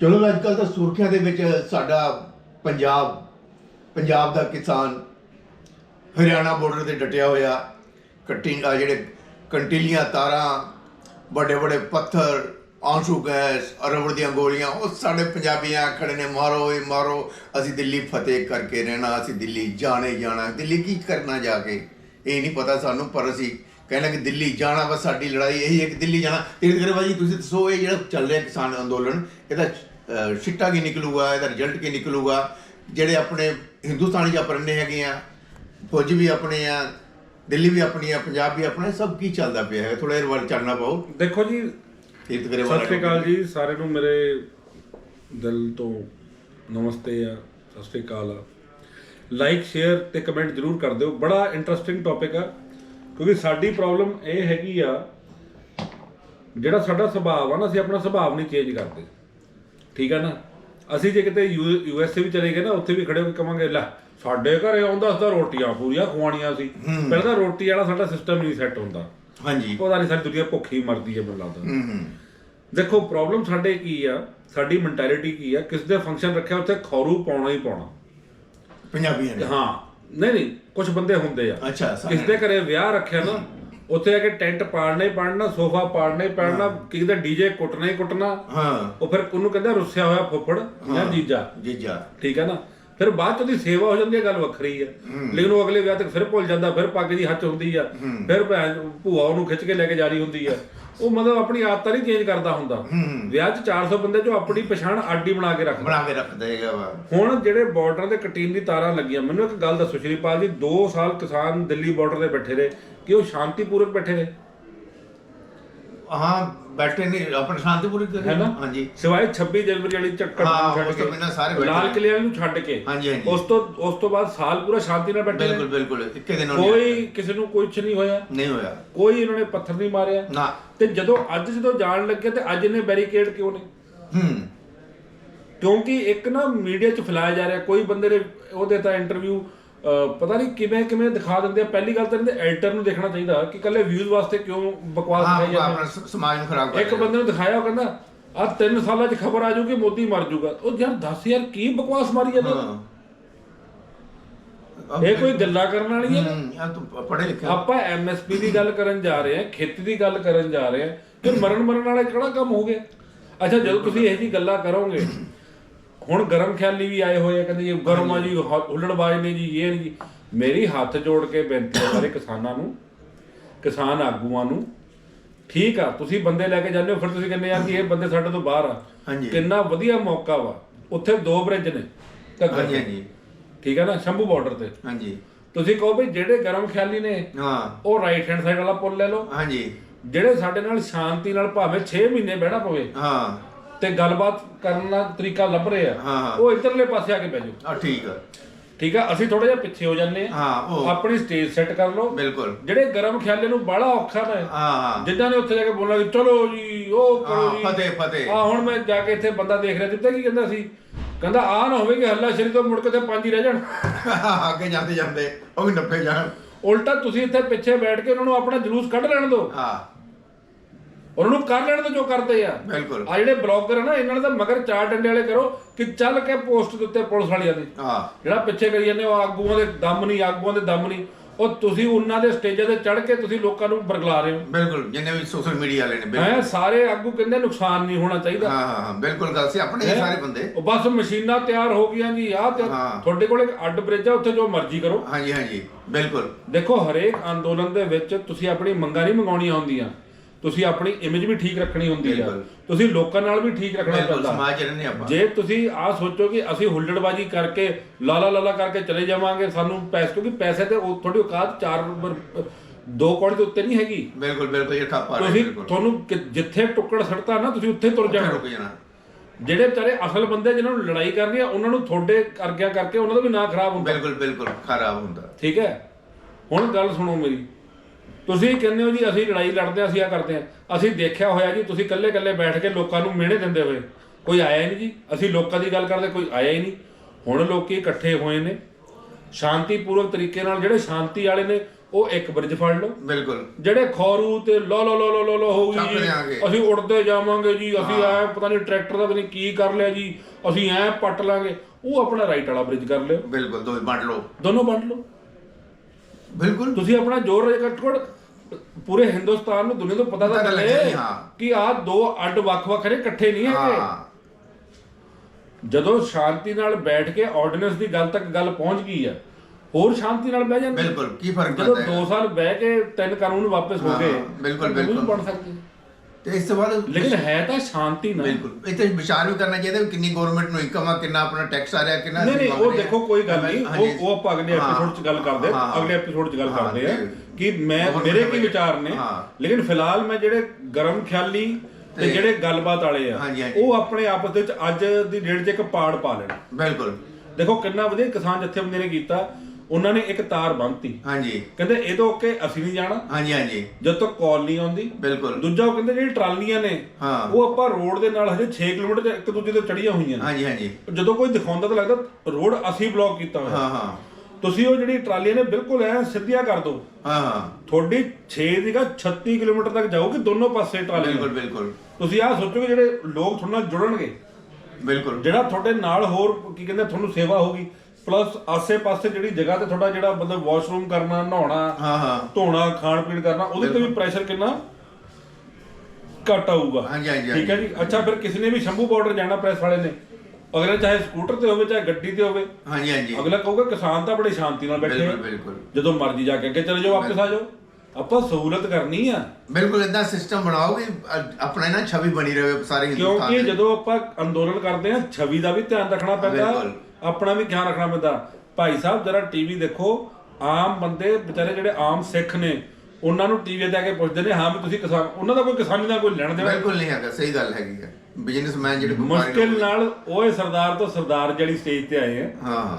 ਚਲੋ ਅੱਜ ਕੱਲ ਤਾਂ ਸੁਰਖੀਆਂ ਦੇ ਵਿੱਚ ਸਾਡਾ ਪੰਜਾਬ ਪੰਜਾਬ ਦਾ ਕਿਸਾਨ ਹਰਿਆਣਾ ਬਾਰਡਰ ਤੇ ਡਟਿਆ ਹੋਇਆ। ਕੱਟੀ ਜਿਹੜੇ ਕੰਟੀਲੀਆਂ ਤਾਰਾਂ ਵੱਡੇ ਵੱਡੇ ਪੱਥਰ, ਆਂਸੂ ਗੈਸ ਰਬੜ ਦੀਆਂ ਗੋਲੀਆਂ, ਉਹ ਸਾਡੇ ਪੰਜਾਬੀਆਂ ਖੜੇ ਨੇ, ਮਾਰੋ ਇਹ ਮਾਰੋ। ਅਸੀਂ ਦਿੱਲੀ ਫਤਿਹ ਕਰਕੇ ਰਹਿਣਾ, ਅਸੀਂ ਦਿੱਲੀ ਜਾਣੇ ਜਾਣਾ। ਦਿੱਲੀ ਕੀ ਕਰਨਾ ਜਾ ਕੇ? ਇਹ ਨਹੀਂ ਪਤਾ ਸਾਨੂੰ, ਪਰ ਅਸੀਂ ਕਹਿੰਦਾ ਕਿ ਦਿੱਲੀ ਜਾਣਾ ਬਸ ਸਾਡੀ ਲੜਾਈ ਇਹੀ ਹੈ ਕਿ ਦਿੱਲੀ ਜਾਣਾ। ਤੀਰਥ ਗਰੇਵਾਲ ਜੀ, ਤੁਸੀਂ ਦੱਸੋ ਇਹ ਜਿਹੜਾ ਚੱਲ ਰਿਹਾ ਕਿਸਾਨ ਅੰਦੋਲਨ, ਇਹਦਾ ਸਿੱਟਾ ਕੀ ਨਿਕਲੂਗਾ ਇਹਦਾ ਰਿਜ਼ਲਟ ਕੀ ਨਿਕਲੂਗਾ ਜਿਹੜੇ ਆਪਣੇ ਹਿੰਦੁਸਤਾਨੀ ਜਾਂ ਪਰਨੇ ਹੈਗੇ ਆ ਫੌਜੀ ਵੀ ਆਪਣੇ ਆ ਦਿੱਲੀ ਵੀ ਆਪਣੀ ਆ ਪੰਜਾਬ ਵੀ ਆਪਣਾ ਸਭ ਕੀ ਚੱਲਦਾ ਪਿਆ ਹੈ? ਥੋੜਾ ਇਹ ਵੱਲ ਚੱਲਣਾ ਪਾਓ ਦੇਖੋ ਜੀ ਤੀਰਥ ਗਰੇਵਾਲ ਸਤਿ ਸ਼੍ਰੀ ਅਕਾਲ ਜੀ ਸਾਰਿਆਂ ਨੂੰ ਮੇਰੇ ਦਿਲ ਤੋਂ ਨਮਸਤੇ ਆ ਸਤਿ ਸ਼੍ਰੀ ਅਕਾਲ ਆ। ਲਾਈਕ ਸ਼ੇਅਰ ਤੇ ਕਮੈਂਟ ਜਰੂਰ ਕਰ ਦਿਓ। ਬੜਾ ਇੰਟਰਸਟਿੰਗ ਟੌਪਿਕ ਆ ਕਿਉਂਕਿ ਸਾਡੀ ਪ੍ਰੋਬਲਮ ਇਹ ਹੈਗੀ ਆ ਜਿਹੜਾ ਸਾਡਾ ਸੁਭਾਅ ਆ ਨਾ ਅਸੀਂ ਆਪਣਾ ਸੁਭਾਅ ਨਹੀਂ ਚੇਂਜ ਕਰਦੇ। ਠੀਕ ਆ ਨਾ? ਅਸੀਂ ਜੇ ਕਿਤੇ ਯੂ ਐਸ ਏ ਵੀ ਚਲੇ ਗਏ ਨਾ ਉੱਥੇ ਵੀ ਖੜੇ ਹੋ ਕੇ ਕਵਾਂਗੇ ਲੈ ਸਾਡੇ ਘਰੇ ਆਉਂਦਾ ਸਦਾ ਰੋਟੀਆਂ ਪੂਰੀਆਂ ਖਵਾਉਣੀਆਂ ਸੀ। ਪਹਿਲਾਂ ਤਾਂ ਰੋਟੀ ਵਾਲਾ ਸਾਡਾ ਸਿਸਟਮ ਨਹੀਂ ਸੈੱਟ ਹੁੰਦਾ। ਹਾਂਜੀ। ਪਤਾ ਨਹੀਂ ਸਾਡੀ ਦੁਨੀਆ ਭੁੱਖੀ ਮਰਦੀ ਹੈ ਮੈਨੂੰ ਲੱਗਦਾ। ਹੂੰ ਹੂੰ। ਦੇਖੋ ਪ੍ਰੋਬਲਮ ਸਾਡੇ ਕੀ ਆ? ਸਾਡੀ ਮੈਂਟੈਲਿਟੀ ਕੀ ਆ? ਕਿਸ ਦੇ ਫੰਕਸ਼ਨ ਰੱਖਿਆ ਉੱਥੇ ਖੌਰੂ ਪਾਉਣਾ ਹੀ ਪਾਉਣਾ। ਪੰਜਾਬੀਆਂ ਨੇ। ਹਾਂ। ਨਹੀਂ ਨਹੀਂ ਕੁਝ ਬੰਦੇ ਹੁੰਦੇ ਆ। ਅੱਛਾ। ਕਿਸ ਦੇ ਘਰੇ ਵਿਆਹ ਰੱਖਿਆ ਨਾ ਉੱਥੇ ਆ ਕੇ ਟੈਂਟ ਪਾੜਨਾ ਹੀ ਪਾੜਨਾ ਸੋਫਾ ਪਾੜਨਾ ਹੀ ਪਾੜਨਾ ਕਿਸੇ ਦਾ ਡੀਜੇ ਕੁੱਟਣਾ ਹੀ ਕੁੱਟਣਾ। ਹਾਂ। ਉਹ ਫਿਰ ਉਹਨੂੰ ਕਹਿੰਦਾ ਰੁੱਸਿਆ ਹੋਇਆ ਫੁੱਫੜ ਜਾਂ ਜੀਜਾ। ਜੀਜਾ। ਠੀਕ ਹੈ ਨਾ? ਫਿਰ ਬਾਅਦ ਚ ਉਹਦੀ ਸੇਵਾ ਹੋ ਜਾਂਦੀ ਹੈ ਗੱਲ ਵੱਖਰੀ ਹੈ। ਲੇਕਿਨ ਉਹ ਅਗਲੇ ਵਿਆਹ ਤੱਕ ਫਿਰ ਭੁੱਲ ਜਾਂਦਾ ਫਿਰ ਪੱਗ ਦੀ ਹੱਥ ਹੁੰਦੀ ਆ। ਫਿਰ ਭੈਣ ਭੂਆ ਉਹਨੂੰ ਖਿੱਚ ਕੇ ਲੈ ਕੇ ਜਾ ਰਹੀ ਹੁੰਦੀ ਆ। ਉਹ ਮਤਲਬ ਆਪਣੀ ਆਦਤਾਂ ਨਹੀਂ ਚੇਂਜ ਕਰਦਾ ਹੁੰਦਾ। ਵਿਆਹ 'ਚ 400 ਬੰਦੇ ਚੋਂ ਆਪਣੀ ਪਛਾਣ ਆਡੀ ਬਣਾ ਕੇ ਰੱਖਦਾ। ਬਣਾ ਕੇ ਰੱਖ ਦੇਗਾ ਵਾ। ਹੁਣ ਜਿਹੜੇ ਬਾਰਡਰ ਦੇ ਕਟੀਨ ਦੀ ਤਾਰਾਂ ਲੱਗੀਆਂ ਮੈਨੂੰ ਇੱਕ ਗੱਲ ਦੱਸੋ ਸ਼੍ਰੀਪਾਲ ਜੀ 2 ਸਾਲ ਕਿਸਾਨ ਦਿੱਲੀ ਬਾਰਡਰ ਤੇ ਬੈਠੇ ਰਹੇ। ਕਿ ਉਹ ਸ਼ਾਂਤੀਪੂਰਵਕ ਬੈਠੇ ਰਹੇ ਹਾਂ ਬੈਠੇ ਨੇ ਆਪਣੇ ਸ਼ਾਂਤੀਪੁਰੀ ਤੇ ਹੈ ਨਾ? ਹਾਂਜੀ। ਸਿਵਾਏ 26 ਜਨਵਰੀ ਵਾਲੀ ਚੱਕਰ ਹਾਂ, ਨੂੰ ਛੱਡ ਉਸ ਤੋਂ ਕੇ। ਬਿਨਾਂ ਸਾਰੇ ਬੈਠੇ ਲਾਲ ਰਹੇ। ਕਿਲੇ ਨੂੰ ਛੱਡ ਕੇ। ਹਾਂਜੀ, ਹਾਂਜੀ। ਉਸ ਤੋਂ ਉਸ ਤੋਂ ਬਾਅਦ ਸਾਲ ਪੂਰਾ ਸ਼ਾਂਤੀ ਨਾਲ ਬੈਠੇ ਬਿਲਕੁਲ ਰਹੇ ਬਿਲਕੁਲ। ਇੱਕੇ ਦਿਨ ਉਹਨੇ ਕੋਈ ਕਿਸੇ ਨੂੰ ਕੁਝ ਨਹੀਂ ਹੋਇਆ। ਨਹੀਂ ਹੋਇਆ। ਕੋਈ ਇਹਨਾਂ ਨੇ ਪੱਥਰ ਨਹੀਂ ਮਾਰਿਆ। ਨਾ। ਤੇ ਜਦੋਂ ਅੱਜ ਜਦੋਂ ਜਾਣ ਲੱਗੇ ਤੇ ਅੱਜ ਇਹਨੇ ਬੈਰੀਕੇਡ ਕਿਉਂ ਨੇ ਹੂੰ। ਕਿਉਂਕਿ ਇੱਕ ਨਾ ਮੀਡੀਆ 'ਚ ਫੈਲਾਇਆ ਜਾ ਰਿਹਾ। ਕੋਈ ਬੰਦੇ ਨੇ ਉਹਦੇ ਤਾਂ ਇੰਟਰਵਿਊ ਪਤਾ ਨਹੀਂ ਕਿਵੇਂ ਕਿਵੇਂ ਦਿਖਾ ਦਿੰਦੇ ਆ। ਪਹਿਲੀ ਗੱਲ ਤਾਂ ਇਹਦੇ ਐਡੀਟਰ ਨੂੰ ਦੇਖਣਾ ਚਾਹੀਦਾ ਕਿ ਕੱਲੇ ਵਿਊਜ਼ ਵਾਸਤੇ ਕਿਉਂ ਬਕਵਾਸ ਹਾਂ ਦਿਖਾਈ ਆਪਣਾ ਸ- ਸਮਾਜ ਨੂੰ ਖਰਾਬ ਕਰ ਇੱਕ ਬੰਦੇ ਨੂੰ ਦਿਖਾਇਆ ਉਹ ਕਹਿੰਦਾ ਆ ਤਿੰਨ ਸਾਲਾਂ 'ਚ ਖਬਰ ਆ ਜਾਊਗੀ ਮੋਦੀ ਮਰ ਜਾਊਗਾ। ਉਹ ਯਾਰ ਦੱਸ ਯਾਰ ਕੀ ਬਕਵਾਸ ਮਾਰੀ ਜਾਂਦੇ ਹਾਂ। ਇਹ ਕੋਈ ਗੱਲਾਂ ਕਰਨ ਵਾਲੀ ਹੈ ਹੂੰ ਆ ਤੂੰ ਪੜ੍ਹੇ ਲਿਖਿਆ। ਆਪਾਂ ਐਮਐਸਪੀ ਦੀ ਗੱਲ ਕਰਨ ਜਾ ਰਹੇ ਹਾਂ ਖੇਤੀ ਦੀ ਗੱਲ ਕਰਨ ਜਾ ਰਹੇ ਹਾਂ ਤੇ ਮਰਨ ਮਰਨ ਵਾਲਾ ਕਿਹੜਾ ਕੰਮ ਹੋ ਗਿਆ ਅੱਛਾ ਜਦੋਂ ਤੁਸੀਂ ਇਹ ਜੀ ਗੱਲਾਂ ਕਰੋਗੇ ਹੁਣ ਗਰਮ ਖਿਆਲੀ ਵੀ ਆਏ ਹੋਏ ਆ ਕਹਿੰਦੇ ਜੀ ਗਰਮ ਆ ਜੀ ਹ- ਹੁੱਲੜਬਾਜ਼ ਨੇ ਜੀ ਇਹ ਜੀ। ਮੇਰੀ ਹੱਥ ਜੋੜ ਕੇ ਬੇਨਤੀ ਹੈ ਸਾਰੇ ਕਿਸਾਨਾਂ ਨੂੰ ਕਿਸਾਨ ਆਗੂਆਂ ਨੂੰ ਠੀਕ ਆ ਤੁਸੀਂ ਬੰਦੇ ਲੈ ਕੇ ਜਾਂਦੇ ਹੋ ਫਿਰ ਤੁਸੀਂ ਕਹਿੰਦੇ ਆ ਕਿ ਇਹ ਬੰਦੇ ਸਾਡੇ ਤੋਂ ਬਾਹਰ ਆ। ਕਿੰਨਾ ਵਧੀਆ ਮੌਕਾ ਵਾ ਉੱਥੇ ਦੋ ਬ੍ਰਿਜ ਨੇ ਘੱਗਰ ਹਾਂਜੀ। ਹਾਂਜੀ। ਠੀਕ ਆ ਨਾ ਸ਼ੰਭੂ ਬਾਰਡਰ ਤੇ। ਹਾਂਜੀ। ਤੁਸੀਂ ਕਹੋ ਵੀ ਜਿਹੜੇ ਗਰਮ ਖਿਆਲੀ ਨੇ ਹਾਂ। ਉਹ ਰਾਈਟ ਹੈਂਡ ਸਾਈਡ ਵਾਲਾ ਪੁੱਲ ਲੈ ਲਓ। ਹਾਂਜੀ। ਜਿਹੜੇ ਸਾਡੇ ਨਾਲ ਸ਼ਾਂਤੀ ਨਾਲ ਭਾਵੇਂ 6 ਮਹੀਨੇ ਬਹਿਣਾ ਪਵੇ ਹਾਂ। ਤੇ ਗੱਲਬਾਤ ਕਰਨ ਦਾ ਤਰੀਕਾ ਲੱਭ ਰਹੇ ਆ। ਹਾਂ, ਹਾਂ। ਉਹ ਇਧਰਲੇ ਪਾਸੇ ਆ ਕੇ ਬਹਿ ਜਾਓ। ਆ ਠੀਕ ਆ। ਠੀਕ ਆ? ਅਸੀਂ ਥੋੜਾ ਜਿਹਾ ਪਿੱਛੇ ਹੋ ਜਾਂਦੇ ਆ। ਹਾਂ ਉਹ। ਆਪਣੀ ਸਟੇਜ ਸੈੱਟ ਕਰ ਲਓ। ਬਿਲਕੁਲ। ਜਿਹੜੇ ਗਰਮ ਖਿਆਲੇ ਨੂੰ ਬੜਾ ਔਖਾ ਨਾ ਹਾਂ। ਹਾਂ ਜਿੱਦਾਂ ਨੇ ਉੱਥੇ ਜਾ ਕੇ ਬੋਲਣਾ ਕਿ ਚਲੋ ਜੀ ਉਹ ਕਰੋ ਹਾਂ, ਜੀ। ਫਤਿਹ, ਫਤਿਹ। ਆ ਹੁਣ ਮੈਂ ਜਾ ਕੇ ਇੱਥੇ ਬੰਦਾ ਦੇਖ ਰਿਹਾ ਜਿੱਦਾਂ ਕੀ ਕਹਿੰਦਾ ਸੀ? ਕਹਿੰਦਾ ਆ ਨਾ ਹੋਵੇ ਕਿ ਹੱਲਾ ਸ਼ਰੀ ਤੋਂ ਮੁੜ ਕੇ ਤੇ ਪੰਜ ਹੀ ਰਹਿ ਜਾਣ। ਅੱਗੇ ਜਾਂਦੇ ਜਾਂਦੇ ਉਹ ਵੀ ਨੱਪੇ ਜਾਣ। ਉਲਟਾ ਤੁਸੀਂ ਇੱਥੇ ਪਿੱਛੇ ਬੈਠ ਕੇ ਉਹਨਾਂ ਨੂੰ ਆਪਣਾ ਜਲੂਸ ਕੱਢ ਲੈਣ ਦਿਓ। ਹਾਂ। ਉਹਨਾਂ ਨੂੰ ਕਰ ਲੈਣ ਦਿਓ ਜੋ ਕਰਦੇ ਆ। ਬਿਲਕੁਲ। ਆ ਜਿਹੜੇ ਬਲੌਗਰ ਆ ਨਾ ਇਹਨਾਂ ਨੇ ਤਾਂ ਮਗਰ ਚਾਰ ਡੰਡੇ ਵਾਲੇ ਕਰੋ ਕਿ ਚੱਲ ਕੇ ਪੋਸਟ ਦੇ ਉੱਤੇ ਪੁਲਿਸ ਵਾਲਿਆਂ ਦੀ। ਹਾਂ। ਜਿਹੜਾ ਪਿੱਛੇ ਕਰੀ ਜਾਂਦੇ ਉਹ ਆਗੂਆਂ ਦੇ ਦਮ ਨਹੀਂ ਆਗੂਆਂ ਦੇ ਦਮ ਨਹੀਂ। ਉਹ ਤੁਸੀਂ ਉਹਨਾਂ ਦੇ ਸਟੇਜਾਂ ਤੇ ਚੜ ਕੇ ਤੁਸੀਂ ਲੋਕਾਂ ਨੂੰ ਬਰਗਲਾ ਰਹੇ ਹੋ। ਬਿਲਕੁਲ ਜਿੰਨੇ ਵੀ ਸੋਸ਼ਲ ਮੀਡੀਆ ਵਾਲੇ ਨੇ ਬਿਲਕੁਲ। ਸਾਰੇ ਆਗੂ ਕਹਿੰਦੇ ਨੁਕਸਾਨ ਨਹੀਂ ਹੋਣਾ ਚਾਹੀਦਾ। ਹਾਂ ਹਾਂ ਬਿਲਕੁਲ ਗੱਲ ਸੀ ਆਪਣੇ ਇਹ ਸਾਰੇ ਬੰਦੇ। ਉਹ ਬਸ ਮਸ਼ੀਨਾਂ ਤਿਆਰ ਹੋ ਗਈਆਂ ਜੀ ਆਹ ਤੇ। ਤੁਹਾਡੇ ਕੋਲ ਇੱਕ ਅੱਡ ਬ੍ਰਿਜ ਆ ਉੱਥੇ ਜੋ ਮਰਜ਼ੀ ਕਰੋ। ਹਾਂਜੀ ਹਾਂਜੀ ਬਿਲਕੁਲ। ਦੇਖੋ ਹਰੇਕ ਅੰਦੋਲਨ ਦੇ ਵਿੱਚ ਤੁਸੀਂ ਆਪਣੀ ਮੰਗਾਂ ਨਹੀਂ ਮੰਗਾਉਣੀਆਂ ਹੁੰਦੀਆਂ। ਤੁਸੀਂ ਆਪਣੀ ਇਮੇਜ ਵੀ ਠੀਕ ਰੱਖਣੀ ਹੁੰਦੀ ਆ। ਤੁਸੀਂ ਲੋਕਾਂ ਨਾਲ ਵੀ ਠੀਕ ਰੱਖਣਾ ਪੈਂਦਾ। ਸਮਾਜ ਚ ਰਹਿੰਦੇ ਆਪਾਂ ਜੇ ਤੁਸੀਂ ਆ ਸੋਚੋ ਕਿ ਅਸੀਂ ਹੁੱਲੜਬਾਜੀ ਕਰਕੇ ਲਾਲਾ ਲਾਲਾ ਕਰਕੇ ਚਲੇ ਜਾਵਾਂਗੇ ਸਾਨੂੰ ਪੈਸੇ ਕਿਉਂਕਿ ਪੈਸੇ ਤੇ ਉਹ ਤੁਹਾਡੀ ਔਕਾਤ 4 ਦੋ ਕੌੜੀ ਦੇ ਉੱਤੇ ਨਹੀਂ ਹੈਗੀ। ਬਿਲਕੁਲ ਬਿਲਕੁਲ ਇਹ ਠੱਪਾ ਤੁਸੀਂ ਤੁਹਾਨੂੰ ਜਿੱਥੇ ਟੁੱਕੜ ਸੜਤਾ ਨਾ ਤੁਸੀਂ ਉੱਥੇ ਤੁਰ ਜਾਣਾ। ਰੁਕ ਜਾਣਾ। ਜਿਹੜੇ ਵਿਚਾਰੇ ਅਸਲ ਬੰਦੇ ਜਿਨ੍ਹਾਂ ਨੂੰ ਲੜਾਈ ਕਰਨੀ ਆ ਉਹਨਾਂ ਨੂੰ ਤੁਹਾਡੇ ਕਰਗਿਆ ਕਰਕੇ ਉਹਨਾਂ ਦਾ ਵੀ ਨਾਂ ਖਰਾਬ ਹੁੰਦਾ। ਬਿਲਕੁਲ ਬਿਲਕੁਲ ਖਰਾਬ ਹੁੰਦਾ। ਠੀਕ ਹੈ? ਹੁਣ ਗੱਲ ਸੁਣੋ ਮੇਰੀ। ਤੁਸੀਂ ਕਹਿੰਦੇ ਹੋ ਜੀ ਅਸੀਂ ਲੜਾਈ ਲੜਦੇ ਹਾਂ ਅਸੀਂ ਆ ਕਰਦੇ ਹਾਂ। ਅਸੀਂ ਦੇਖਿਆ ਹੋਇਆ ਜੀ ਤੁਸੀਂ ਇਕੱਲੇ ਇਕੱਲੇ ਬੈਠ ਕੇ ਲੋਕਾਂ ਨੂੰ ਮਿਹਣੇ ਦਿੰਦੇ ਹੋਏ। ਕੋਈ ਆਇਆ ਹੀ ਨਹੀਂ ਜੀ। ਅਸੀਂ ਲੋਕਾਂ ਦੀ ਗੱਲ ਕਰਦੇ ਕੋਈ ਆਇਆ ਹੀ ਨਹੀਂ। ਹੁਣ ਲੋਕੀ ਇਕੱਠੇ ਹੋਏ ਨੇ। ਸ਼ਾਂਤੀਪੂਰਵਕ ਤਰੀਕੇ ਨਾਲ ਜਿਹੜੇ ਸ਼ਾਂਤੀ ਵਾਲੇ ਨੇ ਉਹ ਇੱਕ ਬ੍ਰਿਜ ਫੜ ਲਓ। ਬਿਲਕੁਲ। ਜਿਹੜੇ ਖੌਰੂ ਤੇ ਲੋ ਲੋ ਲੋ ਲੋ ਲੋ ਲੋ ਹੋਊਗੀ ਚੱਕ ਲਿਆਂਗੇ। ਅਸੀਂ ਉੜਦੇ ਜਾਵਾਂਗੇ ਜੀ। ਅਸੀਂ ਐ ਪਤਾ ਨਹੀਂ ਟਰੈਕਟਰ ਦਾ ਪਤਾ ਨਹੀਂ ਕੀ ਕਰ ਲਿਆ ਜੀ। ਅਸੀਂ ਐ ਪੱਟ ਲਾਂਗੇ। ਉਹ ਆਪਣਾ ਰਾਈਟ ਵਾਲਾ ਬ੍ਰਿਜ ਕਰ ਲਿਓ। ਬਿਲਕੁਲ ਦੋਵੇਂ ਵੰਡ ਲਓ। ਦੋਨੋਂ ਵੰਡ ਲਓ। ਬਿਲਕੁਲ। ਤੁਸੀਂ ਆਪਣਾ ਜੋਰ ਘੱਟੋ ਪੂਰੇ ਹਿੰਦੁਸਤਾਨ ਨੂੰ ਦੁਨੀਆ ਤੋਂ ਪਤਾ ਤਾਂ ਪਤਾ ਲੱਗੇ ਹਾਂ। ਕਿ ਆਹ ਦੋ ਅੱਡ ਵੱਖ-ਵੱਖ ਨੇ ਇਕੱਠੇ ਨਹੀਂ ਹੈਗੇ। ਹਾਂ। ਜਦੋਂ ਸ਼ਾਂਤੀ ਨਾਲ ਬੈਠ ਕੇ ਆਰਡੀਨੈਂਸ ਦੀ ਗੱਲ ਤੱਕ ਗੱਲ ਪਹੁੰਚ ਗਈ ਆ ਹੋਰ ਸ਼ਾਂਤੀ ਨਾਲ ਬਹਿ ਜਾਂਦੇ? ਬਿਲਕੁਲ ਕੀ ਫ਼ਰਕ ਜਦੋਂ ਪੈਂਦਾ ਹੈ? 2 ਸਾਲ ਬਹਿ ਕੇ ਤਿੰਨ ਕਾਨੂੰਨ ਵਾਪਸ ਹੋ ਹਾਂ, ਗਏ ਬਿਲਕੁਲ, ਬਿਲਕੁਲ। ਬਣ ਸਕਦੇ। ਤੇ ਇਸ ਤੋਂ ਬਾਅਦ ਲੇਕਿਨ ਹੈ ਤਾਂ ਸ਼ਾਂਤੀ ਨਾਲ ਬਿਲਕੁਲ ਇੱਥੇ ਵਿਚਾਰ ਵੀ ਕਰਨਾ ਚਾਹੀਦਾ ਵੀ ਕਿੰਨੀ ਗਵਰਨਮੈਂਟ ਨੂੰ ਇਨਕਮ ਆ ਕਿੰਨਾ ਆਪਣਾ ਟੈਕਸ ਆ ਰਿਹਾ ਕਿੰਨਾ ਨਹੀਂ ਨਹੀਂ ਉਹ। ਦੇਖੋ ਕੋਈ ਗੱਲ ਨਹੀਂ। ਉਹ ਉਹ ਆਪਾਂ ਅਗਲੇ। ਐਪੀਸੋਡ 'ਚ ਗੱਲ ਕਰਦੇ। ਅਗਲੇ ਐਪੀਸੋਡ 'ਚ ਗੱਲ ਕਰਦੇ ਆ ਕਿ ਮੈਂ ਮੇਰੇ ਕੀ। ਵਿਚਾਰ ਨੇ। ਲੇਕਿਨ ਫਿਲਹਾਲ ਮੈਂ ਜਿਹੜੇ ਗਰਮ ਖਿਆਲੀ ਤੇ ਜਿਹੜੇ ਗੱਲਬਾਤ ਵਾਲੇ ਆ। ਉਹ ਆਪਣੇ ਆਪਸ ਦੇ ਵਿੱਚ ਅੱਜ ਦੀ ਡੇਟ 'ਚ ਇੱਕ ਪਾੜ ਪਾ ਲੈਣ ਬਿਲਕੁਲ ਦੇਖੋ ਕਿੰਨਾ ਵਧੀਆ ਕਿਸਾਨ ਜਥੇਬੰਦੀ ਨੇ ਕੀਤਾ ਉਹਨਾਂ ਨੇ ਇੱਕ ਤਾਰ ਬੰਨਤੀ। ਹਾਂਜੀ। ਕਹਿੰਦੇ ਇਹ ਤੋਂ ਓਕੇ ਅਸੀਂ ਨਹੀਂ ਜਾਣਾ। ਹਾਂਜੀ ਹਾਂਜੀ। ਜਦ ਤੱਕ ਕਾਲ ਨਹੀਂ ਆਉਂਦੀ। ਬਿਲਕੁਲ। ਦੂਜਾ ਉਹ ਕਹਿੰਦੇ ਜਿਹੜੀ ਟਰਾਲੀਆਂ ਨੇ ਹਾਂ। ਉਹ ਆਪਾਂ ਰੋਡ ਦੇ ਨਾਲ ਹਜੇ 6 ਕਿਲੋਮੀਟਰ ਤੇ ਇੱਕ ਦੂਜੇ ਤੇ ਚੜੀਆਂ ਹੋਈਆਂ ਨੇ। ਹਾਂਜੀ ਹਾਂਜੀ। ਜਦੋਂ ਕੋਈ ਦਿਖਾਉਂਦਾ ਤਾਂ ਲੱਗਦਾ ਰੋਡ ਅਸੀਂ ਬਲੌਕ ਕੀਤਾ ਹੋਇਆ ਹਾਂ। ਹਾਂ ਤੁਸੀਂ ਉਹ ਜਿਹੜੀ ਟਰਾਲੀਆਂ ਨੇ ਬਿਲਕੁਲ ਐ ਸਿੱਧੀਆਂ ਕਰ ਦਿਓ। ਹਾਂ ਹਾਂ। ਤੁਹਾਡੀ 6 ਦੀ ਗਾ 36 ਕਿਲੋਮੀਟਰ ਤੱਕ ਜਾਊਗੀ ਦੋਨੋਂ ਪਾਸੇ ਟਰਾਲੀਆਂ। ਬਿਲਕੁਲ ਬਿਲਕੁਲ। ਤੁਸੀਂ ਆਹ ਸੋਚੋਗੇ ਜਿਹੜੇ ਲੋਕ ਤੁਹਾਡੇ ਨਾਲ ਜੁੜਨਗੇ। ਬਿਲਕੁਲ। ਜਿਹੜਾ ਤੁਹਾਡੇ ਨਾਲ ਹੋਰ ਕੀ ਕਹਿੰਦੇ ਤੁਹਾਨੂੰ ਸੇਵਾ ਹੋਊਗੀ। ਪਲੱਸ ਆਸੇ-ਪਾਸੇ ਜਿਹੜੀ ਜਗ੍ਹਾ ਤੇ ਤੁਹਾਡਾ ਜਿਹੜਾ ਮਤਲਬ ਵਾਸ਼ਰੂਮ ਕਰਨਾ ਨਹਾਉਣਾ ਹਾਂ ਹਾਂ। ਧੋਣਾ ਖਾਣ ਪੀਣ ਕਰਨਾ ਉਹਦੇ ਤੇ ਵੀ ਪ੍ਰੈਸ਼ਰ ਕਿੰਨਾ ਘੱਟ ਆਊਗਾ। ਹਾਂਜੀ, ਹਾਂਜੀ, ਠੀਕ ਹੈ ਜੀ? ਅੱਛਾ ਫਿਰ ਕਿਸੇ ਨੇ ਵੀ ਸ਼ੰਭੂ ਬਾਰਡਰ ਜਾਣਾ ਪ੍ਰੈਸ ਵਾਲੇ ਨੇ। ਅਗਲੇ ਚਾਹੇ ਸਕੂਟਰ ਤੇ ਹੋਵੇ ਚਾਹੇ ਗੱਡੀ ਤੇ ਹੋਵੇ। ਹਾਂਜੀ ਹਾਂਜੀ। ਅਗਲਾ ਕਹੂਗਾ ਕਿਸਾਨ ਤਾਂ ਬੜੀ ਸ਼ਾਂਤੀ ਨਾਲ ਬੈਠੇ। ਆ ਬਿਲਕੁਲ ਬਿਲਕੁਲ। ਜਦੋਂ ਮਰਜ਼ੀ ਜਾ ਕੇ ਅੱਗੇ ਚਲੇ ਜਾਓ ਵਾਪਸ ਆ ਜਾਓ। ਆਪਾਂ ਸਹੂਲਤ ਕਰਨੀ ਆ। ਬਿਲਕੁਲ ਇਦਾਂ ਸਿਸਟਮ ਬਣਾਓ ਕਿ ਅ- ਆਪਣਾ ਨਾ ਛਵੀ ਬਣੀ ਰਹੇ ਸਾਰੇ ਹਿੰਦੁਸਤਾਨ ਕਿਉਂਕਿ ਦੇ। ਜਦੋਂ ਆਪਾਂ ਅੰਦੋਲਨ ਕਰਦੇ ਆ ਛਵੀ ਦਾ ਵੀ ਧਿਆਨ ਰੱਖਣਾ ਪੈਂਦਾ। ਬਿਲਕੁਲ। ਆਪਣਾ ਵੀ ਖਿਆਲ ਰੱਖਣਾ ਪੈਂਦਾ। ਭਾਈ ਸਾਹਿਬ ਜਰਾ ਟੀਵੀ ਦੇਖੋ ਆਮ ਬੰਦੇ ਵਿਚਾਰੇ ਜਿਹੜੇ ਆਮ ਸਿੱਖ ਨੇ ਉਹਨਾਂ ਨੂੰ ਟੀਵੀ ਤੇ ਆ ਕੇ ਪੁੱਛਦੇ ਨੇ ਹਾਂ ਵੀ ਤੁਸੀਂ ਕਿਸਾਨ ਉਹਨਾਂ ਦਾ ਕੋਈ ਕਿਸਾਨੀ ਦਾ ਕੋਈ ਲੈਣ ਦੇਣਾ? ਬਿਲਕੁਲ ਨਹੀਂ ਹੈਗਾ ਸਹੀ ਗੱਲ ਹੈਗੀ ਹੈ। ਬਿਜ਼ਨਸਮੈਨ ਜਿਹੜੇ ਮੁਸ਼ਕਿਲ ਨਾਲ ਓਏ ਸਰਦਾਰ ਤੋਂ ਸਰਦਾਰ ਜਿਹੜੀ ਸਟੇਜ ਤੇ ਆਏ ਆ। ਹਾਂ। ਹਾਂ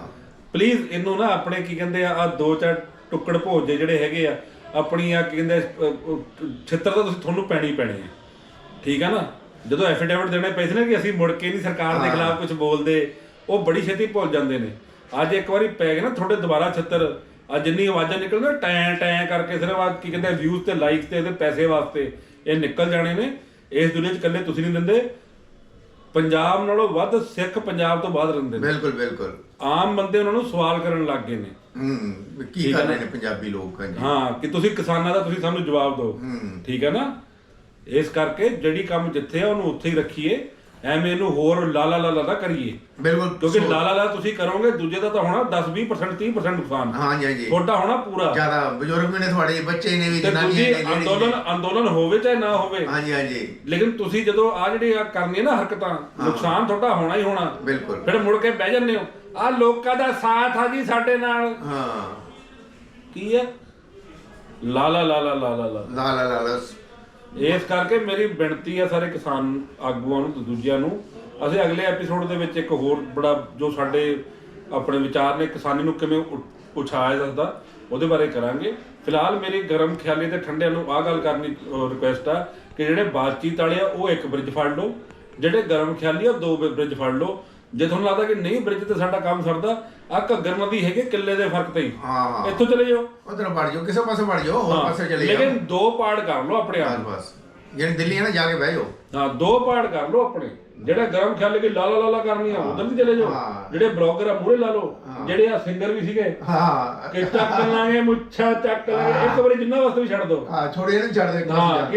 ਪਲੀਜ਼ ਇਹਨੂੰ ਨਾ ਆਪਣੇ ਕੀ ਕਹਿੰਦੇ ਆ ਆ ਦੋ ਚਾਰ ਟੁੱਕੜ ਭੋਜੇ ਜਿਹੜੇ ਹੈਗੇ ਆ ਆਪਣੀ ਆ ਕੀ ਕਹਿੰਦੇ ਛਿੱਤਰ ਤਾਂ ਤੁਸੀਂ ਤੁਹਾਨੂੰ ਪੈਣੀ ਪੈਣੇ ਆ। ਠੀਕ ਆ ਨਾ? ਜਦੋਂ ਐਫੀਡੇਵਿਟ ਦੇਣੇ ਪਏ ਸੀ ਨਾ ਕਿ ਅਸੀਂ ਮੁੜ ਕੇ ਨਹੀਂ ਸਰਕਾਰ ਦੇ ਹਾਂ। ਖਿਲਾਫ ਕੁਝ ਬੋਲਦੇ ਉਹ ਬੜੀ ਛੇਤੀ ਭੁੱਲ ਜਾਂਦੇ ਨੇ। ਅੱਜ ਇੱਕ ਵਾਰੀ ਪੈ ਗਏ ਨਾ ਤੁਹਾਡੇ ਦੁਬਾਰਾ ਛਿੱਤਰ ਆ ਜਿੰਨੀ ਆਵਾਜ਼ਾਂ ਨਿਕਲਦੀਆਂ ਟੈਂ ਟੈਂ ਕਰਕੇ ਸਿਰਫ ਆ ਕੀ ਕਹਿੰਦੇ ਵਿਊਜ਼ ਤੇ ਲਾਈਕਸ ਤੇ ਇਹਦੇ ਪੈਸੇ ਵਾਸਤੇ ਇਹ ਨਿਕਲ ਜਾਣੇ ਨੇ। ਇਸ ਦੁਨੀਆ 'ਚ ਇਕੱਲੇ ਤੁਸੀਂ ਨਹੀਂ ਦਿੰਦੇ। ਪੰਜਾਬ ਨਾਲੋਂ ਵੱਧ ਸਿੱਖ ਪੰਜਾਬ ਤੋਂ ਬਾਹਰ ਰਹਿੰਦੇ ਨੇ। ਬਿਲਕੁਲ ਬਿਲਕੁਲ। ਆਮ ਬੰਦੇ ਉਹਨਾਂ ਨੂੰ ਸਵਾਲ ਕਰਨ ਲੱਗ ਗਏ ਨੇ। ਹੂੰ ਕੀ ਠੀਕ ਹੈ ਕਰ ਰਹੇ ਨਾ? ਪੰਜਾਬੀ ਲੋਕ ਹਾਂਜੀ। ਹਾਂ ਕਿ ਤੁਸੀਂ ਕਿਸਾਨਾਂ ਦਾ ਤੁਸੀਂ ਸਾਨੂੰ ਜਵਾਬ ਦਿਓ। ਠੀਕ ਹੈ ਨਾ? ਇਸ ਕਰਕੇ ਜਿਹੜੀ ਕੰਮ ਜਿੱਥੇ ਆ ਉਹਨੂੰ ਉੱਥੇ ਹੀ ਰੱਖੀਏ। ਐਵੇਂ ਇਹਨੂੰ ਹੋਰ ਲਾਲਾ ਲਾਲਾ ਨਾ ਕਰੀਏ। ਬਿਲਕੁਲ ਕਿਉਂਕਿ ਸੋ- ਲਾਲਾ ਲਾਲਾ ਤੁਸੀਂ ਕਰੋਗੇ ਦੂਜੇ ਦਾ ਤਾਂ ਹੋਣਾ 10 20% 30% ਨੁਕਸਾਨ। ਹਾਂਜੀ ਹਾਂਜੀ। ਤੁਹਾਡਾ ਹੋਣਾ ਪੂਰਾ। ਜ਼ਿਆਦਾ ਬਜ਼ੁਰਗ ਵੀ ਨੇ ਤੁਹਾਡੇ ਬੱਚੇ ਨੇ ਵੀ ਤੇ ਜਨਾਨੀਆਂ ਤੁਸੀਂ ਨੇ ladies ਨੇ। ਅੰਦੋਲਨ ਅੰਦੋਲਨ ਹੋਵੇ ਚਾਹੇ ਨਾ ਹੋਵੇ। ਹਾਂਜੀ ਹਾਂਜੀ। ਲੇਕਿਨ ਤੁਸੀਂ ਜਦੋਂ ਆ ਜਿਹੜੇ ਆ ਕਰਨੀ ਨਾ ਹਰਕਤਾਂ ਨੁਕਸਾਨ ਤੁਹਾਡਾ ਹੋਣਾ ਹੀ ਹੋਣਾ। ਬਿਲਕੁਲ। ਫਿਰ ਮੁੜ ਕੇ ਬਹਿ ਜਾਂਦੇ ਹੋ। ਆ ਲੋਕਾਂ ਦਾ ਸਾਥ ਆ ਜੀ ਸਾਡੇ ਨਾਲ। ਹਾਂ। ਕੀ ਹੈ? ਲਾਲਾ ਲਾਲਾ ਲਾਲਾ ਲਾ। ਲਾ ਲਾ ਲਾ ਲਾ। ਇਸ ਕਰਕੇ ਮੇਰੀ ਬੇਨਤੀ ਹੈ ਸਾਰੇ ਕਿਸਾਨ ਆਗੂਆਂ ਨੂੰ ਤੇ ਦੂਜਿਆਂ ਨੂੰ, ਅਸੀਂ ਅਗਲੇ ਐਪੀਸੋਡ ਦੇ ਵਿੱਚ ਇੱਕ ਹੋਰ ਬੜਾ ਜੋ ਸਾਡੇ ਆਪਣੇ ਵਿਚਾਰ ਨੇ ਕਿਸਾਨੀ ਨੂੰ ਕਿਵੇਂ ਉ- ਉਛਾਇਆ ਜਾਂਦਾ, ਉਹਦੇ ਬਾਰੇ ਕਰਾਂਗੇ। ਫਿਲਹਾਲ ਮੇਰੀ ਗਰਮ ਖਿਆਲੀ ਤੇ ਠੰਡਿਆਂ ਨੂੰ ਆਹ ਗੱਲ ਕਰਨੀ ਰਿਕੁਐਸਟ ਆ ਕਿ ਜਿਹੜੇ ਬਾਤਚੀਤ ਵਾਲੇ ਆ, ਉਹ ਇੱਕ ਬ੍ਰਿਜ ਫੜ ਲਓ। ਜਿਹੜੇ ਗਰਮ ਖਿਆਲੀ ਆ, ਉਹ ਦੋ ਬ੍ਰਿਜ ਫੜ ਲਓ। ਜੇ ਤੁਹਾਨੂੰ ਲੱਗਦਾ ਕਿ ਨਹੀਂ ਬ੍ਰਿਜ ਤੇ ਸਾਡਾ ਕੰਮ ਸਰਦਾ ਆ ਘੱਗਰ ਨਦੀ ਹੈਗੇ ਕਿੱਲੇ ਦੇ ਫ਼ਰਕ ਤੇ ਹੀ। ਹਾਂ। ਇੱਥੋਂ ਚਲੇ ਜਾਓ। ਉਧਰ ਵੜ ਜਾਓ ਕਿਸੇ ਪਾਸੇ ਵੜ ਜਾਓ ਹੋਰ ਪਾਸੇ ਚਲੇ ਜਾਓ। ਲੇਕਿਨ ਦੋ ਪਾਰਟ ਕਰ ਲਓ ਆਪਣੇ ਆਪ ਬਸ ਜਿਹੜੇ ਦਿੱਲੀ ਹੈ ਨਾ ਜਾ ਕੇ ਬਹਿ ਜਾਓ। ਹਾਂ ਦੋ ਪਾਰਟ ਕਰ ਲਓ ਆਪਣੇ। ਜਿਹੜੇ ਗਰਮ ਖਿਆਲੇ ਕਿ ਲਾਲਾ ਲਾਲਾ ਕਰਨੀ ਆ ਉਧਰ ਵੀ ਚਲੇ ਜਾਓ। ਜਿਹੜੇ ਬਲੌਗਰ ਆ ਮੂਹਰੇ ਲਾ ਲਓ। ਜਿਹੜੇ ਆ ਸਿੰਗਰ ਵੀ ਸੀਗੇ। ਹਾਂ। ਕਿ ਚੱਕ ਲਾਂਗੇ ਮੁੱਛਾਂ ਚੱਕ ਲਾਂਗੇ। ਇੱਕ ਵਾਰੀ ਜਿੰਨਾ ਵਾਸਤੇ ਵੀ ਛੱਡ ਦਿਓ ਹਾਂ ਛੋੜੇ ਇਹਨੂੰ ਛੱਡ ਦੇ ਹਾਂ